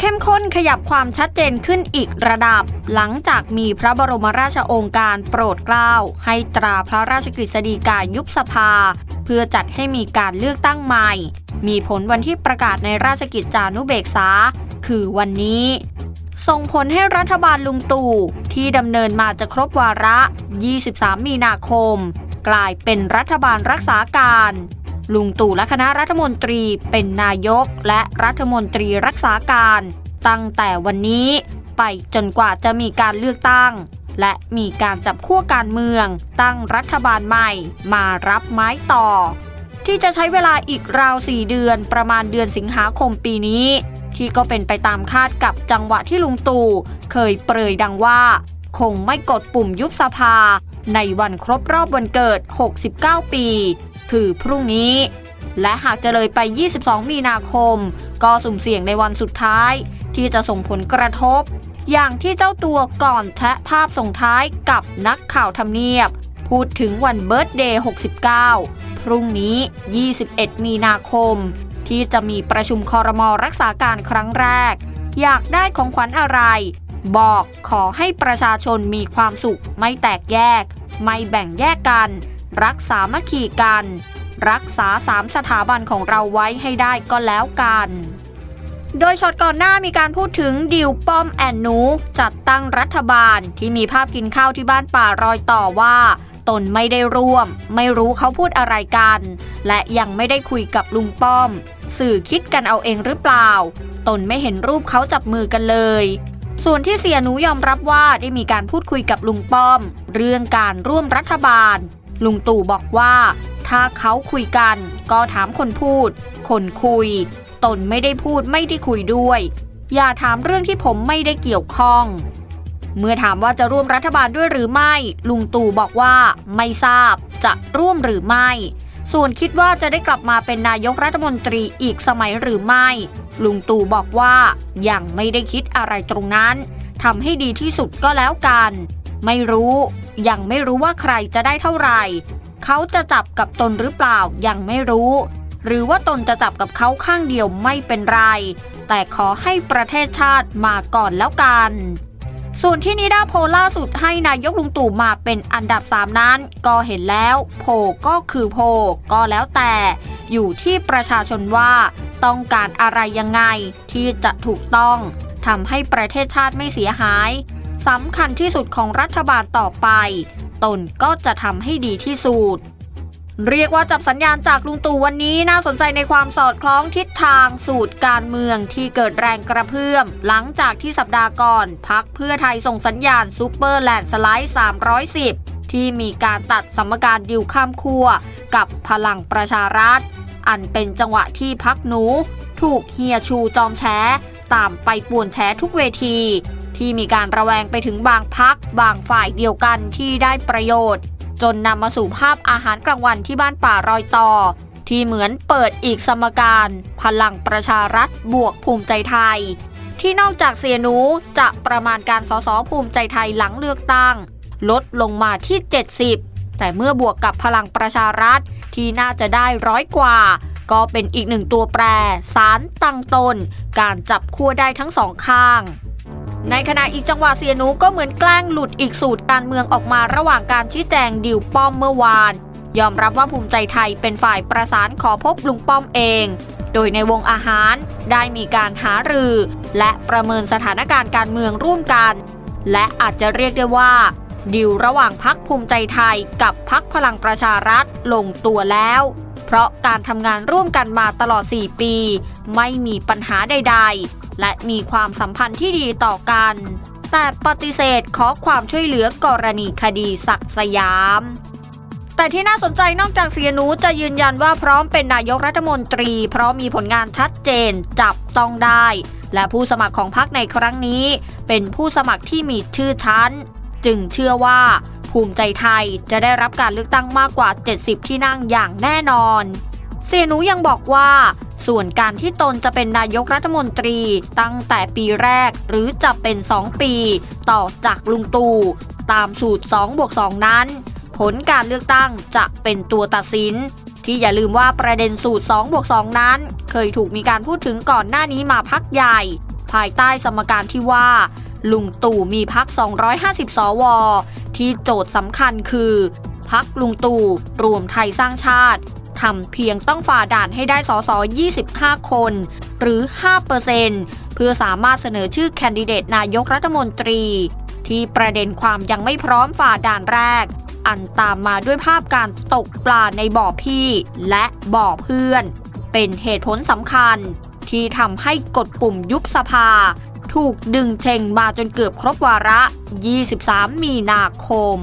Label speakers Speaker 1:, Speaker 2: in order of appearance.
Speaker 1: เข้มข้นขยับความชัดเจนขึ้นอีกระดับ หลังจากมีพระบรมราชโองการโปรดเกล้า ให้ตราพระราชกฤษฎีกายุบสภา เพื่อจัดให้มีการเลือกตั้งใหม่ มีผลวันที่ประกาศในราชกิจจานุเบกษา คือวันนี้ ส่งผลให้รัฐบาลลุงตู่ที่ดำเนินมาจะครบวาระ 23 มีนาคม กลายเป็นรัฐบาลรักษาการ ลุงตู่และคณะรัฐมนตรีเป็นนายกและรัฐมนตรีรักษาการ ตั้งแต่วันนี้ไปจนกว่าจะมีการเลือกตั้ง และมีการจับขั้วการเมือง ตั้งรัฐบาลใหม่มารับไม้ต่อ ที่จะใช้เวลาอีกราว4เดือนประมาณเดือนสิงหาคมปีนี้ ที่ก็เป็นไปตามคาดกับจังหวะที่ลุงตู่เคยเปรยดังว่า คงไม่กดปุ่มยุบสภา ในวันครบรอบวันเกิด 69 ปี คือพรุ่งนี้ และหากจะเลยไป 22 มีนาคม ก็สุ่มเสี่ยงในวันสุดท้าย ที่จะส่งผลกระทบ อย่างที่เจ้าตัวก่อนแชะภาพส่งท้ายกับนักข่าวทำเนียบ พูดถึงวันเบิร์ตเดย์ 69 พรุ่งนี้ 21 มีนาคม ที่จะมีประชุมคอรมอรักษาการครั้งแรก อยากได้ของขวัญอะไร บอกขอให้ประชาชนมีความสุขไม่แตกแยก ไม่แบ่งแยกกัน รักษามัคคีกัน รักษาสามสถาบันของเราไว้ให้ได้ก็แล้วกัน โดยช็อตก่อนหน้ามีการพูดถึงดิวป้อมแอนนู จัดตั้งรัฐบาลที่มีภาพกินข้าวที่บ้านป่ารอยต่อว่าตนไม่ได้ร่วม ไม่รู้เขาพูดอะไรกัน และยังไม่ได้คุยกับลุงป้อม สื่อคิดกันเอาเองหรือเปล่า ตนไม่เห็นรูปเขาจับมือกันเลย ส่วนที่เสียหนูยอมรับว่าได้มีการพูดคุยกับลุงป้อม เรื่องการร่วมรัฐบาล ลุงตู่บอกว่า ถ้าเขาคุยกันก็ถามคนพูด คนคุย ตนไม่ได้พูดไม่ได้คุยด้วย อย่าถามเรื่องที่ผมไม่ได้เกี่ยวข้อง เมื่อถามว่าจะร่วมรัฐบาลด้วยหรือไม่ ลุงตู่บอกว่าไม่ทราบจะร่วมหรือไม่ ส่วนคิดว่าจะได้กลับมาเป็นนายกรัฐมนตรีอีกสมัยหรือไม่ ลุงตู่บอกว่ายังไม่ได้คิดอะไรตรงนั้นทำให้ดีที่สุดก็แล้วกัน ไม่รู้ ยังไม่รู้ว่าใครจะได้เท่าไหร่ เขาจะจับกับตนหรือเปล่ายังไม่รู้ หรือว่าตนจะจับกับเขาข้างเดียวไม่เป็นไร แต่ขอให้ประเทศชาติมาก่อนแล้วกัน ส่วนที่นิดาโพล่าสุดให้นายกลุงตู่มาเป็นอันดับ3นั้น ก็เห็นแล้ว โพลก็คือโพลก็แล้วแต่ อยู่ที่ประชาชนว่า ต้องการอะไรยังไงที่จะถูกต้องทำให้ประเทศชาติไม่เสียหาย สำคัญที่สุดของรัฐบาลต่อไป ตนก็จะทำให้ดีที่สุด เรียกว่าจับสัญญาณจากลุงตู่วันนี้น่าสนใจในความสอดคล้องทิศทางสูตรการเมืองที่เกิดแรงกระเพื่อม หลังจากที่สัปดาห์ก่อนพักเพื่อไทยส่งสัญญาณซูเปอร์แลนด์สไลด์ 310 ที่มีการตัดสมการดิวข้ามขั้วกับพลังประชารัฐ อันเป็นจังหวะที่พักหนู ถูกเฮียชูจอมแฉตามไปป่วนแฉทุกเวที ที่มีการระแวงไปถึงบางพักบางฝ่ายเดียวกันที่ได้ประโยชน์ จนนำมาสู่ภาพอาหารกลางวันที่บ้านป่ารอยต่อ ที่เหมือนเปิดอีกสมการ พลังประชารัฐบวกภูมิใจไทย ที่นอกจากเสียหนูจะประมาณการสสภูมิใจไทยหลังเลือกตั้ง ลดลงมาที่ 70 แต่เมื่อบวกกับพลังประชารัฐที่น่าจะได้ร้อยกว่าก็เป็นอีกหนึ่งตัวแปร สารตั้งตนการจับขั้วได้ทั้งสองข้าง ในขณะอีกจังหวะเสียหนูก็เหมือนแกล้งหลุดอีกสูตรการเมืองออกมาระหว่างการชี้แจงดิวป้อมเมื่อวาน ยอมรับว่าภูมิใจไทยเป็นฝ่ายประสานขอพบลุงป้อมเอง โดยในวงอาหารได้มีการหารือ และประเมินสถานการณ์การเมืองร่วมกัน และอาจจะเรียกได้ว่าดิวระหว่างพักภูมิใจไทยกับพักพลังประชารัฐลงตัวแล้ว เพราะการทำงานร่วมกันมาตลอด 4 ปี ไม่มีปัญหาใด ๆ และมีความสัมพันธ์ที่ดีต่อกัน แต่ปฏิเสธขอความช่วยเหลือกรณีคดีศักสยาม แต่ที่น่าสนใจนอกจากเสียนูจะยืนยันว่าพร้อมเป็นนายกรัฐมนตรี เพราะมีผลงานชัดเจนจับต้องได้ และผู้สมัครของพรรคในครั้งนี้ เป็นผู้สมัครที่มีชื่อชั้น จึงเชื่อว่า ภูมิใจไทย จะได้รับการเลือกตั้งมากกว่า 70 ที่นั่งอย่างแน่นอน เสียนูยังบอกว่า ส่วนการที่ตนจะเป็นนายกรัฐมนตรีตั้งแต่ปีแรกหรือจะเป็น 2 ปี ต่อจากลุงตู่ตามสูตร2บวก2นั้น ผลการเลือกตั้งจะเป็นตัวตัดสิน ที่อย่าลืมว่าประเด็นสูตร2บวก2นั้น เคยถูกมีการพูดถึงก่อนหน้านี้มาพักใหญ่ ภายใต้สมการที่ว่าลุงตู่มีพัก 250 สว ที่โจทย์สำคัญคือ พักลุงตู่รวมไทยสร้างชาติทำเพียงต้องฝ่าด่านให้ได้สส25 คน หรือ 5%เพื่อสามารถเสนอชื่อแคนดิเดตนายกรัฐมนตรี ที่ประเด็นความยังไม่พร้อมฝ่าด่านแรก อันตามมาด้วยภาพการตกปลาในบ่อพี่และบ่อเพื่อน เป็นเหตุผลสำคัญที่ทำให้กดปุ่มยุบสภา ถูกดึงเชงมาจนเกือบครบวาระ 23 มีนาคม